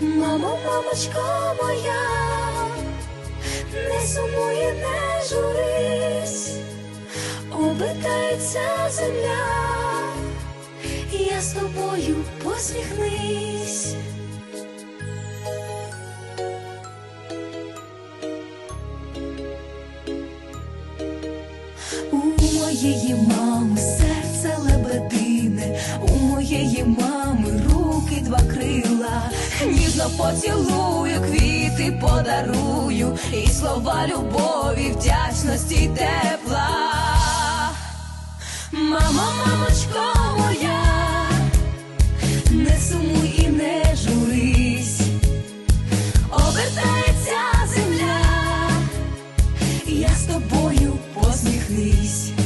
Мамо, мамочко моя, не сумуй і не журись, обертається земля, я з тобою посміхнись. У моєї мами серце лебедине, у моєї мами руки два крила, ніжно поцілую, квіти подарую, і слова любові, вдячності й тепла. Мамо, мамочко моя, не сумуй і не журись, обертається земля, я з тобою посміхнись.